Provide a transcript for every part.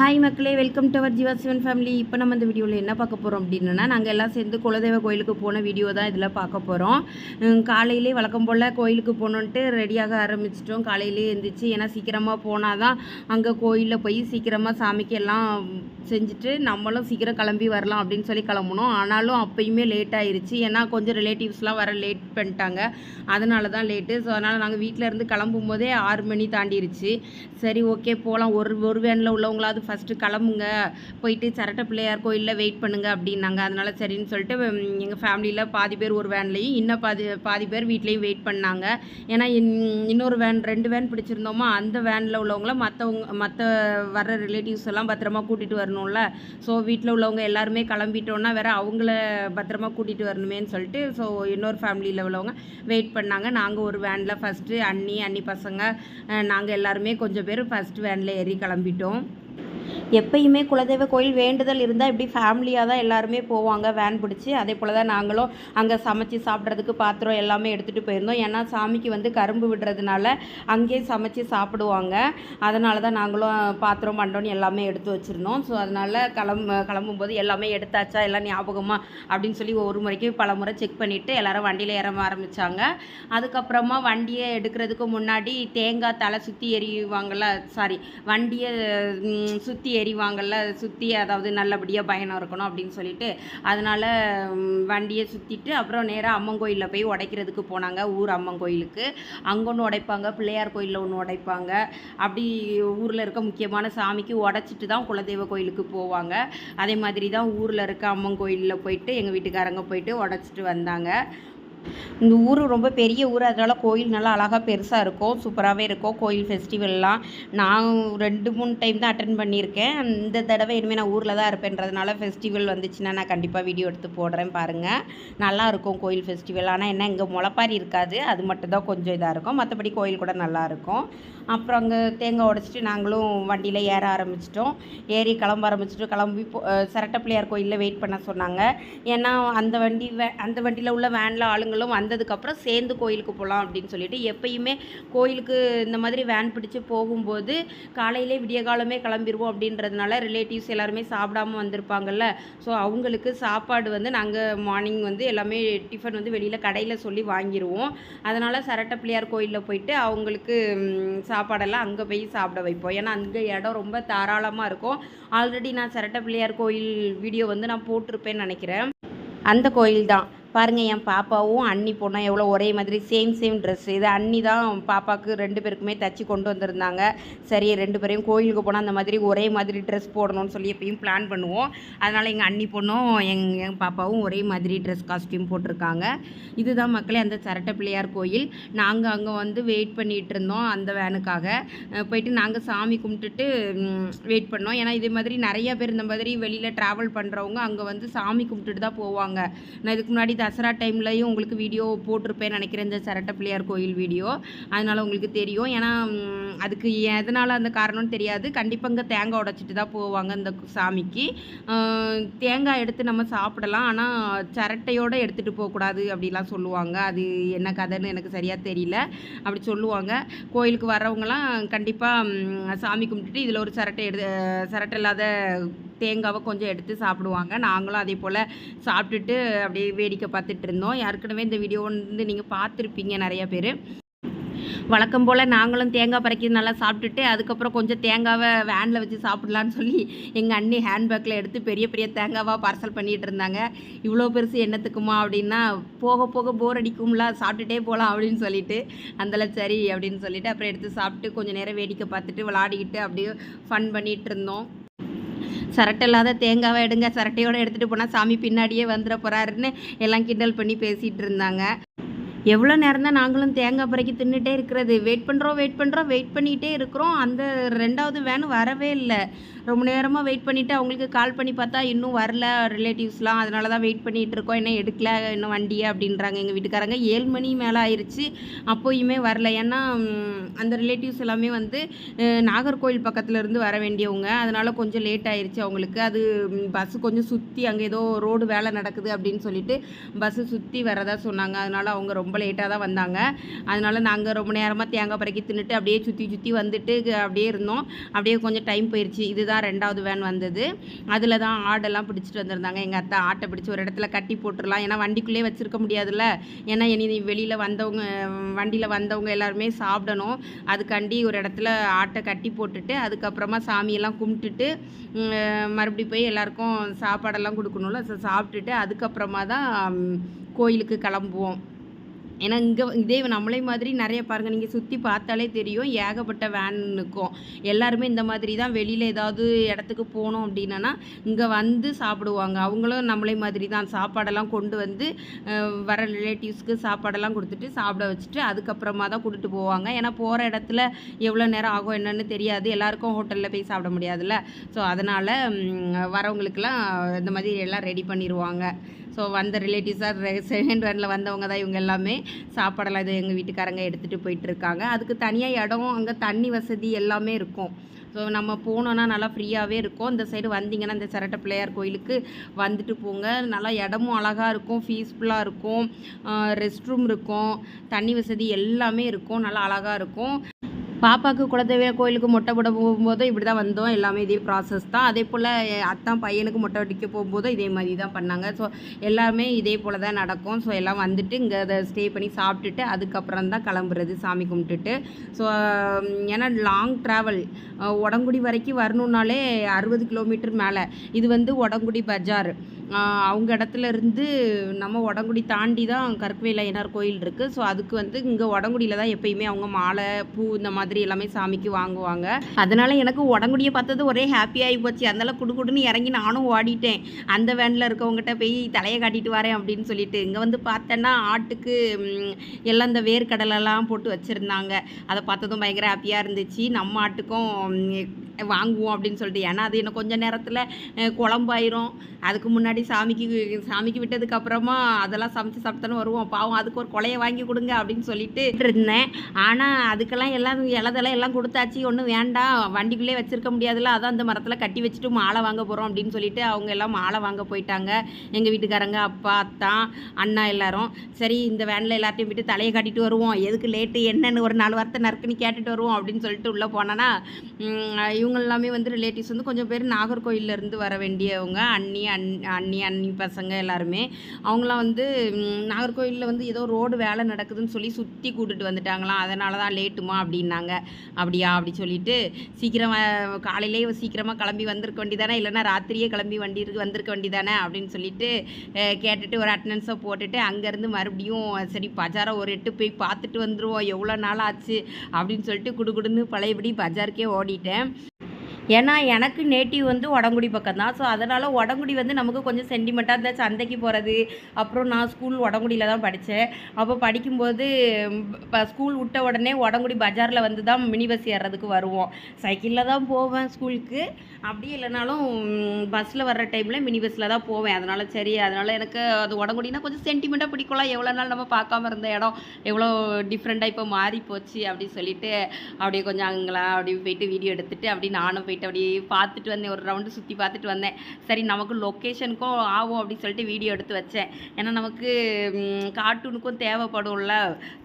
Hi மக்களே. Welcome to our Jeeva Sivan family இப்போ நம்ம இந்த வீடியோவில் என்ன பார்க்க போகிறோம் அப்படின்னா நாங்கள் எல்லாம் சேர்ந்து குலதெய்வ கோயிலுக்கு போன வீடியோ தான் இதில் பார்க்க போகிறோம் காலையிலே வழக்கம் போல் கோயிலுக்கு போகணுன்ட்டு ரெடியாக ஆரம்பிச்சிட்டோம். காலையிலே எழுந்திரிச்சு ஏன்னா சீக்கிரமாக போனால் தான் அங்கே கோயிலில் போய் சீக்கிரமாக சாமிக்கு எல்லாம் செஞ்சுட்டு நம்மளும் சீக்கிரம் கிளம்பி வரலாம் அப்படின்னு சொல்லி கிளம்புனோம். ஆனாலும் அப்பயுமே லேட் ஆயிடுச்சு ஏன்னா கொஞ்சம் ரிலேட்டிவ்ஸ்லாம் வர லேட் பண்ணிட்டாங்க. அதனால தான் லேட்டு ஸோ அதனால் நாங்கள் வீட்டில் இருந்து கிளம்பும் போதே ஆறு மணி தாண்டிருச்சு. சரி ஓகே போகலாம் ஒரு ஒரு வேனில் உள்ளவங்களாவது ஃபஸ்ட்டு கிளம்புங்க. போயிட்டு சரட்ட பிள்ளையார் கோயிலில் வெயிட் பண்ணுங்க அப்படின்னாங்க. அதனால் சரின்னு சொல்லிட்டு எங்கள் ஃபேமிலியில் பாதி பேர் ஒரு வேன்லேயும் இன்னும் பாதி பாதி பேர் வீட்லேயும் வெயிட் பண்ணாங்க. ஏன்னா இன்- இன்னொரு வேன் ரெண்டு வேன் பிடிச்சிருந்தோமா அந்த வேனில் உள்ளவங்கள மற்றவங்க மற்ற வர்ற ரிலேட்டிவ்ஸ் எல்லாம் பத்திரமா கூட்டிகிட்டு வரணும்ல. ஸோ வீட்டில் உள்ளவங்க எல்லாருமே கிளம்பிட்டோன்னா வேறு அவங்கள பத்திரமா கூட்டிகிட்டு வரணுமேன்னு சொல்லிட்டு ஸோ இன்னொரு ஃபேமிலியில் உள்ளவங்க வெயிட் பண்ணாங்க. நாங்கள் ஒரு வேனில் ஃபஸ்ட்டு அண்ணி அண்ணி பசங்க நாங்கள் எல்லாருமே கொஞ்சம் பேர் ஃபஸ்ட்டு வேனில் ஏறி கிளம்பிட்டோம். எப்பயுமே குலதெய்வ கோயில் வேண்டுதல் இருந்தால் இப்படி ஃபேமிலியாக தான் எல்லாருமே போவாங்க. வேன் பிடிச்சி. அதே போல் தான் நாங்களும் அங்கே சமைச்சு சாப்பிட்றதுக்கு பாத்திரம் எல்லாமே எடுத்துகிட்டு போயிருந்தோம். ஏன்னா சாமிக்கு வந்து கரும்பு விடுறதுனால அங்கேயே சமைச்சு சாப்பிடுவாங்க. அதனால தான் நாங்களும் பாத்திரம் பண்ணோன்னு எல்லாமே எடுத்து வச்சுருந்தோம். ஸோ அதனால் கிளம்ப கிளம்பும்போது எல்லாமே எடுத்தாச்சா? எல்லாம் ஞாபகமாக அப்படின்னு சொல்லி ஒரு முறைக்கு பல முறை செக் பண்ணிவிட்டு எல்லோரும் வண்டியில் ஏற ஆரம்பித்தாங்க அதுக்கப்புறமா வண்டியை எடுக்கிறதுக்கு முன்னாடி தேங்காய் தலை சுற்றி எறிவாங்கள்ல சாரி வண்டியை சுற்றி சுற்றி எறிவாங்கள்ல சுற்றி அதாவது நல்லபடியாக பயணம் இருக்கணும் அப்படின்னு சொல்லிட்டு அதனால் வண்டியை சுற்றிட்டு அப்புறம் நேராக அம்மன் கோயிலில் போய் உடைக்கிறதுக்கு போனாங்க ஊர் அம்மன் கோயிலுக்கு. அங்கே ஒன்று உடைப்பாங்க பிள்ளையார் கோயிலில் ஒன்று உடைப்பாங்க. அப்படி ஊரில் இருக்க முக்கியமான சாமிக்கு உடச்சிட்டு தான் குலதெய்வ கோயிலுக்கு போவாங்க. அதே மாதிரி தான் ஊரில் இருக்க அம்மன் கோயிலில் போயிட்டு எங்கள் வீட்டுக்காரங்க போயிட்டு உடச்சிட்டு வந்தாங்க. இந்த ஊர் ரொம்ப பெரிய ஊர் அதனால கோயில் நல்லா அழகாக பெருசாக இருக்கும். சூப்பராகவே இருக்கும். கோயில் ஃபெஸ்டிவல்லாம் நான் ரெண்டு மூணு டைம் தான் அட்டன் பண்ணியிருக்கேன். இந்த தடவை இனிமேல் நான் ஊரில் தான் இருப்பேன்றதுனால ஃபெஸ்டிவல் வந்துச்சுன்னா நான் கண்டிப்பாக வீடியோ எடுத்து போடுறேன் பாருங்கள் நல்லாயிருக்கும் கோயில் ஃபெஸ்டிவல் ஆனால் என்ன இங்கே முளப்பாரி இருக்காது. அது மட்டும்தான் கொஞ்சம் இதாக இருக்கும். மற்றபடி கோயில் கூட நல்லாயிருக்கும் அப்புறம் அங்கே தேங்காய் உடச்சிட்டு நாங்களும் வண்டியில் ஏற ஆரம்பிச்சிட்டோம். ஏறி கிளம்ப ஆரம்பிச்சிட்டு கிளம்பி போ அஹ் கோயிலில் வெயிட் பண்ண சொன்னாங்க. ஏன்னா அந்த வண்டி வே அந்த வண்டியில் உள்ள வேனில் ஆளுங்களும் வந்ததுக்கப்புறம் சேர்ந்து கோயிலுக்கு போகலாம் அப்படின்னு சொல்லிட்டு எப்பயுமே கோயிலுக்கு இந்த மாதிரி வேன் பிடிச்சி போகும்போது காலையிலே விடிய காலமே கிளம்பிடுவோம் அப்படின்றதுனால ரிலேட்டிவ்ஸ் எல்லாருமே சாப்பிடாம வந்திருப்பாங்கல்ல. ஸோ அவங்களுக்கு சாப்பாடு வந்து நாங்கள் மார்னிங் வந்து எல்லாமே டிஃபன் வந்து வெளியில் கடையில் சொல்லி வாங்கிடுவோம் அதனால் சரட்ட பிள்ளையார் கோயிலில் போயிட்டு அவங்களுக்கு சாப்பாடெல்லாம் அங்கே போய் சாப்பிட வைப்போம். ஏன்னா அங்கே இடம் ரொம்ப தாராளமாக இருக்கும். ஆல்ரெடி நான் சரட்ட பிள்ளையார் கோயில் வீடியோ வந்து நான் போட்டிருப்பேன்னு நினைக்கிறேன். அந்த கோயில் தான் பாருங்கள் என் பாப்பாவும் அண்ணி பொண்ணும் எவ்வளோ ஒரே மாதிரி சேம் சேம் ட்ரெஸ் இது அண்ணி தான் பாப்பாவுக்கு ரெண்டு பேருக்குமே தச்சு கொண்டு வந்திருந்தாங்க. சரி ரெண்டு பேரையும் கோயிலுக்கு போனால் அந்த மாதிரி ஒரே மாதிரி ட்ரெஸ் போடணும்னு சொல்லி எப்பயும் பிளான் பண்ணுவோம். அதனால் எங்கள் அண்ணி பொண்ணும் எங் என் பாப்பாவும் ஒரே மாதிரி ட்ரெஸ் காஸ்டியூம் போட்டிருக்காங்க. இதுதான் மக்களே அந்த சரட்டை பிள்ளையார் கோயில். நாங்கள் அங்கே வந்து வெயிட் பண்ணிகிட்டு இருந்தோம் அந்த வேனுக்காக. போயிட்டு நாங்கள் சாமி கும்பிட்டுட்டு வெயிட் பண்ணோம். ஏன்னா இதே மாதிரி நிறைய பேர் இந்த மாதிரி வெளியில் ட்ராவல் பண்ணுறவங்க அங்கே வந்து சாமி கும்பிட்டுட்டு தான் போவாங்க. நான் இதுக்கு முன்னாடி தசரா டைம்லையும் உங்களுக்கு வீடியோ போட்டிருப்பேன் நினைக்கிறேன். இந்த சரட்ட பிள்ளையார் கோயில் வீடியோ அதனால் உங்களுக்கு தெரியும். ஏன்னா அதுக்கு எதனால் அந்த காரணம்னு தெரியாது. கண்டிப்பாக இங்கே தேங்காய் உடைச்சிட்டு தான் போவாங்க இந்த சாமிக்கு. தேங்காய் எடுத்து நம்ம சாப்பிடலாம். ஆனால் சரட்டையோடு எடுத்துகிட்டு போகக்கூடாது அப்படிலாம் சொல்லுவாங்க. அது என்ன கதைன்னு எனக்கு சரியாக தெரியல. அப்படி சொல்லுவாங்க. கோயிலுக்கு வரவங்களாம் கண்டிப்பாக சாமி கும்பிட்டுட்டு இதில் ஒரு சரட்டை எடு சரட்டை இல்லாத தேங்காவை கொஞ்சம் எடுத்து சாப்பிடுவாங்க. நாங்களும் அதே போல் சாப்பிட்டுட்டு அப்படியே வேடிக்கை பார்த்துட்டு இருந்தோம். ஏற்கனவே இந்த வீடியோ வந்து நீங்கள் பார்த்துருப்பீங்க நிறைய பேர். வழக்கம் போல் நாங்களும் தேங்காய் பறக்கிறது நல்லா சாப்பிட்டுட்டு அதுக்கப்புறம் கொஞ்சம் தேங்காவை வேனில் வச்சு சாப்பிட்லான்னு சொல்லி எங்கள் அண்ணி ஹேண்ட்பேக்கில் எடுத்து பெரிய பெரிய தேங்காவாக பார்சல் பண்ணிகிட்டு இருந்தாங்க. இவ்வளோ பெருசு என்னத்துக்குமா அப்படின்னா போக போக போர் அடிக்கும்ல சாப்பிட்டுட்டே போகலாம் அப்படின்னு சொல்லிட்டு அந்தல சரி அப்படின்னு சொல்லிட்டு அப்புறம் எடுத்து சாப்பிட்டு கொஞ்சம் நேரம் வேடிக்கை பார்த்துட்டு விளாடிக்கிட்டு அப்படியே ஃபன் பண்ணிகிட்டு இருந்தோம். சரட்டை இல்லாத தேங்காவை எடுங்க சரட்டையோடு எடுத்துகிட்டு போனால் சாமி பின்னாடியே வந்துட போகிறாருன்னு எல்லாம் கிண்டல் பண்ணி பேசிகிட்டு இருந்தாங்க. எவ்வளோ நேரம் தான் நாங்களும் தேங்காய் பறக்கி தின்னுட்டே இருக்கிறது. வெயிட் பண்ணுறோம் வெயிட் பண்ணுறோம் வெயிட் பண்ணிகிட்டே இருக்கிறோம். அந்த ரெண்டாவது வேன் வரவே இல்லை. ரொம்ப நேரமாக வெயிட் பண்ணிவிட்டு அவங்களுக்கு கால் பண்ணி பார்த்தா இன்னும் வரல ரிலேட்டிவ்ஸ்லாம் அதனால தான் வெயிட் பண்ணிகிட்டு இருக்கோம். எடுக்கல? இன்னும் வண்டியை? அப்படின்றாங்க எங்கள் வீட்டுக்காரங்க. ஏழு மணி மேலே ஆயிடுச்சு அப்போயுமே வரல. ஏன்னா அந்த ரிலேட்டிவ்ஸ் எல்லாமே வந்து நாகர்கோவில் பக்கத்துலேருந்து வர வேண்டியவங்க. அதனால் கொஞ்சம் லேட் ஆயிடுச்சு அவங்களுக்கு. அது பஸ்ஸு கொஞ்சம் சுற்றி அங்கே ஏதோ ரோடு வேலை நடக்குது அப்படின்னு சொல்லிட்டு பஸ்ஸு சுற்றி வரதா சொன்னாங்க. அதனால் அவங்க ரொம்ப லேட்டாக தான் வந்தாங்க. அதனால் நாங்கள் ரொம்ப நேரமாக தேங்காய் பறக்கி தின்னுட்டு அப்படியே சுற்றி சுற்றி வந்துட்டு அப்படியே இருந்தோம். அப்படியே கொஞ்சம் டைம் போயிடுச்சு இதுதான் தான் ரெண்டாவது வேன் வந்தது. அதில் தான் ஆடெல்லாம் பிடிச்சிட்டு வந்திருந்தாங்க. எங்கள் அத்தை ஆட்டை பிடிச்சி ஒரு இடத்துல கட்டி போட்டுடலாம். ஏன்னா வண்டிக்குள்ளே வச்சுருக்க முடியாதுல்ல. ஏன்னா இனி வெளியில் வந்தவங்க வண்டியில் வந்தவங்க எல்லாருமே சாப்பிடணும். அதுக்காண்டி ஒரு இடத்துல ஆட்டை கட்டி போட்டுட்டு அதுக்கப்புறமா சாமியெல்லாம் கும்பிட்டுட்டு மறுபடி போய் எல்லாருக்கும் சாப்பாடெல்லாம் கொடுக்கணும்ல. சாப்பிட்டுட்டு அதுக்கப்புறமா தான் கோயிலுக்கு கிளம்புவோம். ஏன்னா இங்கே இதே நம்மளே மாதிரி நிறைய பாருங்கள் நீங்கள் சுற்றி பார்த்தாலே தெரியும். ஏகப்பட்ட வேன் இருக்கும் எல்லாருமே இந்த மாதிரி தான் வெளியில் ஏதாவது இடத்துக்கு போனோம் அப்படின்னா இங்கே வந்து சாப்பிடுவாங்க. அவங்களும் நம்மளே மாதிரி தான். சாப்பாடெல்லாம் கொண்டு வந்து வர ரிலேட்டிவ்ஸ்க்கு சாப்பாடெல்லாம் கொடுத்துட்டு சாப்பிட வச்சுட்டு அதுக்கப்புறமா தான் கூட்டிட்டு போவாங்க. ஏன்னா போகிற இடத்துல எவ்வளோ நேரம் ஆகும் என்னன்னு தெரியாது. எல்லாருக்கும் ஹோட்டலில் போய் சாப்பிட முடியாதுல்ல. ஸோ அதனால் வரவங்களுக்கெல்லாம் இந்த மாதிரி எல்லாம் ரெடி பண்ணிடுவாங்க ஸோ வந்த ரிலேட்டிவ்ஸாக செகண்ட் வேனில் வந்தவங்க தான் இவங்க எல்லாமே. சாப்பாடெல்லாம் இது எங்கள் வீட்டுக்காரங்க எடுத்துகிட்டு போயிட்டு இருக்காங்க அதுக்கு தனியாக இடம் அங்கே தண்ணி வசதி எல்லாமே இருக்கும். ஸோ நம்ம போனோன்னா நல்லா ஃப்ரீயாகவே இருக்கும். இந்த சைடு வந்தீங்கன்னா இந்த சிரட்டை பிள்ளையார் கோயிலுக்கு வந்துட்டு போங்க. நல்லா இடமும் அழகாக இருக்கும் பீஸ்ஃபுல்லாக இருக்கும். ரெஸ்ட் ரூம் இருக்கும். தண்ணி வசதி எல்லாமே இருக்கும். நல்லா அழகாக இருக்கும். பாப்பாவுக்கு குலதெய்வ கோயிலுக்கு மொட்டை போட போகும்போதும் இப்படி தான் வந்தோம். எல்லாமே இதே ப்ராசஸ் தான். அதே போல் அத்தான் பையனுக்கு மொட்டை அடிக்க போகும்போதும் இதே மாதிரி தான் பண்ணாங்க. ஸோ எல்லாமே இதே போல் தான் நடக்கும். ஸோ எல்லாம் வந்துட்டு இங்கே அதை ஸ்டே பண்ணி சாப்பிட்டுட்டு அதுக்கப்புறம் தான் கிளம்புறது சாமி கும்பிட்டுட்டு. ஸோ ஏன்னா லாங் ட்ராவல் உடங்குடி வரைக்கும் வரணுன்னாலே அறுபது கிலோமீட்டர் மேலே. இது வந்து உடங்குடி பஜார். அவங்க இடத்துல இருந்து நம்ம உடங்குடி தாண்டி தான் கற்கவேல ஐயனார் கோயில் இருக்குது ஸோ அதுக்கு வந்து இங்கே உடங்குடியில் தான் எப்பயுமே அவங்க மாலை பூ இந்த மாதிரி எல்லாமே சாமிக்கு வாங்குவாங்க. அதனால் எனக்கு உடங்குடியை பார்த்தது ஒரே ஹாப்பியாகி போச்சு. அதனால் குடு குடுன்னு இறங்கி நானும் ஓடிட்டேன். அந்த வேனில் இருக்கவங்ககிட்ட போய் தலையை காட்டிட்டு வரேன் அப்படின்னு சொல்லிட்டு இங்கே வந்து பார்த்தேன்னா ஆட்டுக்கு எல்லாம் இந்த வேர்க்கடலெல்லாம் போட்டு வச்சுருந்தாங்க. அதை பார்த்ததும் பயங்கர ஹாப்பியாக இருந்துச்சு. நம்ம ஆட்டுக்கும் வாங்குவோம் அப்படின்னு சொல்லிட்டு. ஏன்னா அது இன்னும் கொஞ்சம் நேரத்தில் குழம்பாயிரும். அதுக்கு முன்னாடி சாமிக்கு சாமிக்கு விட்டதுக்கு அப்புறமா அதெல்லாம் சமைச்சு சாப்பிட்டாலும் வருவோம். பாவம் அதுக்கு ஒரு கொலையை வாங்கி கொடுங்க அப்படின்னு சொல்லிட்டு இருந்தேன். ஆனால் அதுக்கெல்லாம் எல்லாம் இலதெல்லாம் எல்லாம் கொடுத்தாச்சு. ஒன்றும் வேண்டாம். வண்டிக்குள்ளே வச்சிருக்க முடியாதுல்ல. அதான் அந்த மரத்தில் கட்டி வச்சுட்டு மாலை வாங்க போகிறோம் அப்படின்னு சொல்லிட்டு அவங்க எல்லாம் மாலை வாங்க போயிட்டாங்க. எங்கள் வீட்டுக்காரங்க அப்பா அத்தான் அண்ணா எல்லாரும். சரி இந்த வேனில் எல்லாத்தையும் விட்டு தலையை காட்டிட்டு வருவோம். எதுக்கு லேட்டு என்னன்னு ஒரு நாலு வாரத்தை நறுக்குன்னு கேட்டுட்டு வருவோம் அப்படின்னு சொல்லிட்டு உள்ளே போனேன்னா இவங்க எல்லாமே வந்து ரிலேட்டிவ்ஸ் வந்து கொஞ்சம் பேர் நாகர்கோயில்ல இருந்து வர வேண்டியவங்க. அண்ணி அண் அண்ணி அண்ணி பசங்க எல்லாருமே அவங்களாம் வந்து நாகர்கோவிலில் வந்து ஏதோ ரோடு வேலை நடக்குதுன்னு சொல்லி சுற்றி கூட்டுட்டு வந்துட்டாங்களாம். அதனால தான் லேட்டுமா அப்படின்னாங்க. அப்படியா அப்படி சொல்லிட்டு சீக்கிரம் காலையிலேயே சீக்கிரமாக கிளம்பி வந்திருக்க வேண்டியதானே? இல்லைன்னா ராத்திரியே கிளம்பி வண்டி இருக்கு வந்திருக்க வேண்டியதானே? அப்படின்னு சொல்லிட்டு கேட்டுட்டு ஒரு அட்டண்டன்ஸை போட்டுட்டு அங்கேருந்து மறுபடியும் சரி பஜாரை ஒரு எட்டு போய் பார்த்துட்டு வந்துடுவோம் எவ்வளோ நாள் ஆச்சு அப்படின்னு சொல்லிட்டு குடுகுடுன்னு பழையபடி பஜாருக்கே ஓடிட்டேன். ஏன்னா எனக்கு நேட்டிவ் வந்து உடங்குடி பக்கம் தான். ஸோ அதனால் உடங்குடி வந்து நமக்கு கொஞ்சம் சென்டிமெண்ட்டாக இந்த சந்தைக்கு போகிறது அப்புறம் நான் ஸ்கூல் உடங்குடியில் தான் படித்தேன் அப்போ படிக்கும்போது இப்போ ஸ்கூல் விட்ட உடனே உடங்குடி பஜாரில் வந்து தான் மினி பஸ் ஏறுறதுக்கு வருவோம். சைக்கிளில் தான் போவேன் ஸ்கூலுக்கு அப்படியே இல்லைனாலும் பஸ்ஸில் வர்ற டைமில் மினி பஸ்ஸில் தான் போவேன். அதனால் சரி அதனால் எனக்கு அது உடங்குடினா கொஞ்சம் சென்டிமெண்ட்டாக பிடிக்கலாம் எவ்வளோ நாள் நம்ம பார்க்காம இருந்த இடம் எவ்வளோ டிஃப்ரெண்ட்டாக இப்போ மாறி போச்சு அப்படின்னு சொல்லிட்டு அப்படியே கொஞ்சம் அங்கெல்லாம் அப்படியே போயிட்டு வீடியோ எடுத்துகிட்டு அப்படியே நானும் போயிட்டு அப்படியே பார்த்துட்டு வந்தேன் ஒரு ரவுண்டு சுற்றி பார்த்துட்டு வந்தேன். சரி நமக்கு லொக்கேஷனுக்கும் ஆகும் அப்படின்னு சொல்லிட்டு வீடியோ எடுத்து வச்சேன். ஏன்னா நமக்கு கார்ட்டூனுக்கும் தேவைப்படும்ல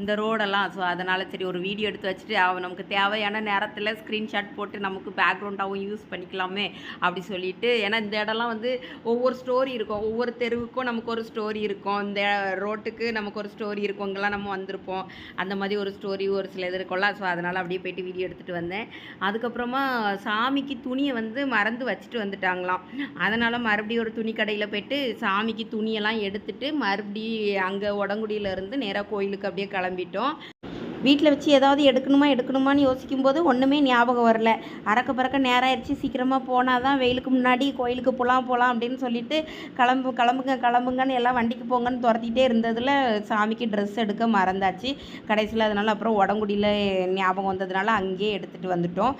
இந்த ரோடெல்லாம் ஸோ அதனால் சரி ஒரு வீடியோ எடுத்து வச்சுட்டு அவ நமக்கு தேவையான நேரத்தில் ஸ்க்ரீன்ஷாட் போட்டு நமக்கு பேக்ரவுண்டாகவும் யூஸ் பண்ணிக்கலாமே அப்படி சொல்லிட்டு ஏன்னா இந்த இடம்லாம் வந்து ஒவ்வொரு ஸ்டோரி இருக்கும். ஒவ்வொரு தெருவுக்கும் நமக்கு ஒரு ஸ்டோரி இருக்கும். இந்த ரோட்டுக்கு நமக்கு ஒரு ஸ்டோரி இருக்கும். இங்கெல்லாம் நம்ம வந்திருப்போம். அந்த மாதிரி ஒரு ஸ்டோரி ஒரு சில இது இருக்கும்ல. ஸோ அதனால் அப்படியே போயிட்டு வீடியோ எடுத்துகிட்டு வந்தேன். அதுக்கப்புறமா சாமிக்கு துணியை வந்து மறந்து வச்சுட்டு வந்துட்டாங்களாம். அதனால் மறுபடியும் ஒரு துணி கடையில் போயிட்டு சாமிக்கு துணியெல்லாம் எடுத்துட்டு மறுபடி அங்கே உடங்குடியிலேருந்து நேராக கோயிலுக்கு அப்படியே கிளம்பிட்டோம். வீட்டில் வச்சு ஏதாவது எடுக்கணுமா எடுக்கணுமான்னு யோசிக்கும்போது ஒன்றுமே ஞாபகம் வரல. அறக்க பறக்க நேரம் ஆயிடுச்சு சீக்கிரமாக போனால் தான் வெயிலுக்கு முன்னாடி கோயிலுக்கு போகலாம் போகலாம் அப்படின்னு சொல்லிட்டு கிளம்பு கிளம்புங்க கிளம்புங்கன்னு எல்லாம் வண்டிக்கு போங்கன்னு துரத்திட்டே இருந்ததில் சாமிக்கு ட்ரெஸ் எடுக்க மறந்தாச்சு. கடைசியில் அதனால் அப்புறம் உடங்குடியில் ஞாபகம் வந்ததுனால அங்கேயே எடுத்துகிட்டு வந்துட்டோம்.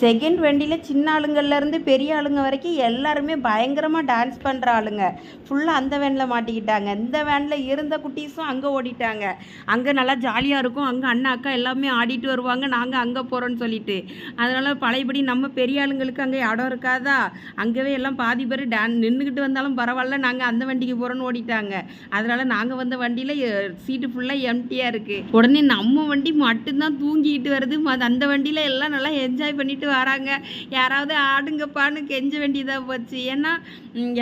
செகண்ட் வண்டியில் சின்ன ஆளுங்கள்லேருந்து பெரிய ஆளுங்க வரைக்கும் எல்லாருமே பயங்கரமாக டான்ஸ் பண்ணுற ஆளுங்க. ஃபுல்லாக அந்த வேனில் மாட்டிக்கிட்டாங்க. இந்த வேனில் இருந்த குட்டீஸும் அங்கே ஓடிட்டாங்க. அங்கே நல்லா ஜாலியாக இருக்கும். அங்கே அண்ணா அக்கா எல்லாமே ஆடிட்டு வருவாங்க. நாங்கள் அங்கே போகிறோன்னு சொல்லிட்டு. அதனால் பழையபடி நம்ம பெரிய ஆளுங்களுக்கு அங்கே இடம் இருக்காதா? அங்கேவே எல்லாம் பாதி பேர் டான் நின்றுக்கிட்டு வந்தாலும் பரவாயில்ல. நாங்கள் அந்த வண்டிக்கு போகிறோன்னு ஓடிட்டாங்க. அதனால் நாங்கள் வந்த வண்டியில் சீட்டு ஃபுல்லாக எம்டியாக இருக்குது உடனே நம்ம வண்டி மட்டும்தான் தூங்கிக்கிட்டு வருது. அந்த வண்டியில் எல்லாம் நல்லா என்ஜாய் பண்ணிட்டு வராங்க. யாராவது ஆடுங்கப்பான்னு கெஞ்ச வேண்டியதாக போச்சு. ஏன்னா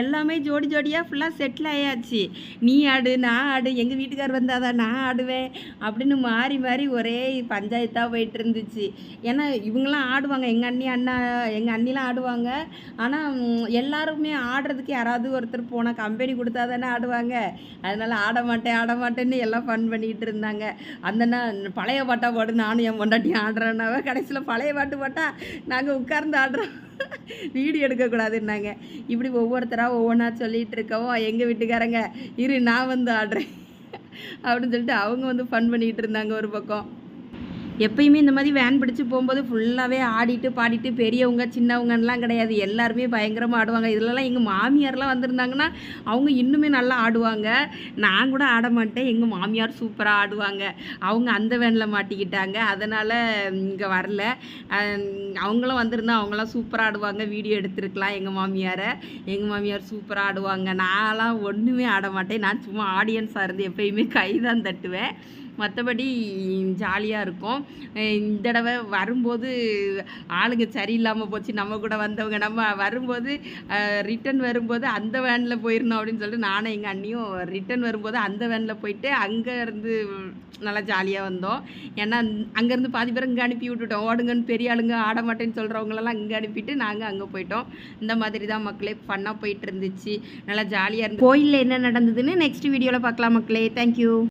எல்லாமே ஜோடி ஜோடியாக ஃபுல்லாக செட்டில் ஆயாச்சு. நீ ஆடு நான் ஆடு எங்கள் வீட்டுக்கார் வந்தால் தான் நான் ஆடுவேன் அப்படின்னு மாறி மாறி ஒரே பஞ்சாயத்தாக போயிட்டு இருந்துச்சு ஏன்னா இவங்களாம் ஆடுவாங்க. எங்கள் அண்ணி அண்ணா எங்கள் அண்ணிலாம் ஆடுவாங்க. ஆனால் எல்லாருமே ஆடுறதுக்கு யாராவது ஒருத்தர் போனால் கம்பெனி கொடுத்தா தானே ஆடுவாங்க. அதனால் ஆட மாட்டேன் ஆட மாட்டேன்னு எல்லாம் ஃபன் பண்ணிக்கிட்டு இருந்தாங்க. அந்த பழைய பாட்டா பாடு நானும் என் பொண்டாட்டி ஆடுறேன்னாவே. கடைசியில் பழைய பாட்டு பாட்டா நாங்கள் உட்கார்ந்து ஆடுறோம். வீடியோ எடுக்கக்கூடாதுன்னாங்க. இப்படி ஒவ்வொருத்தராக ஒவ்வொன்றா சொல்லிகிட்டு இருக்கவும் எங்கள் வீட்டுக்காரங்க? இரு நான் வந்து ஆடுறேன். அப்படின்னு சொல்லிட்டு அவங்க வந்து ஃபன் பண்ணிகிட்டு இருந்தாங்க ஒரு பக்கம். எப்பயுமே இந்த மாதிரி வேன் பிடிச்சு போகும்போது ஃபுல்லாகவே ஆடிட்டு பாடிட்டு பெரியவங்க சின்னவங்கலாம் கிடையாது. எல்லாருமே பயங்கரமாக ஆடுவாங்க. இதுலலாம் எங்கள் மாமியார்லாம் வந்திருந்தாங்கன்னா அவங்க இன்னுமே நல்லா ஆடுவாங்க. நான் கூட ஆட மாட்டேன். எங்கள் மாமியார் சூப்பராக ஆடுவாங்க. அவங்க அந்த வேனில் மாட்டிக்கிட்டாங்க. அதனால் இங்கே வரல. அவங்களும் வந்திருந்தா அவங்களாம் சூப்பராக ஆடுவாங்க. வீடியோ எடுத்திருக்கலாம் எங்கள் மாமியாரை. எங்கள் மாமியார் சூப்பராக ஆடுவாங்க. நான்லாம் ஒன்றுமே ஆட மாட்டேன். நான் சும்மா ஆடியன்ஸாக இருந்து எப்பயுமே கை தான் தட்டுவேன். மற்றபடி ஜாலியாக இருக்கும். இந்த தடவை வரும்போது ஆளுங்க சரியில்லாமல் போச்சு. நம்ம கூட வந்தவங்க நம்ம வரும்போது ரிட்டன் வரும்போது அந்த வேனில் போயிடணும் அப்படின்னு சொல்லிட்டு நானும் எங்கள் அண்ணியும் ரிட்டன் வரும்போது அந்த வேனில் போயிட்டு அங்கே இருந்து நல்லா ஜாலியாக வந்தோம். ஏன்னா அங்கேருந்து பாதி பேர் இங்கே அனுப்பி விட்டுட்டோம். ஓடுங்கன்னு பெரிய ஆளுங்க ஆட மாட்டேன்னு சொல்கிறவங்களெல்லாம் இங்கே அனுப்பிட்டு நாங்கள் அங்கே போயிட்டோம். இந்த மாதிரி தான் மக்களே ஃபன்னாக போயிட்டு இருந்துச்சு. நல்லா ஜாலியாக இருந்து கோயிலில் என்ன நடந்ததுன்னு நெக்ஸ்ட் வீடியோவில் பார்க்கலாம் மக்களே. தேங்க்யூ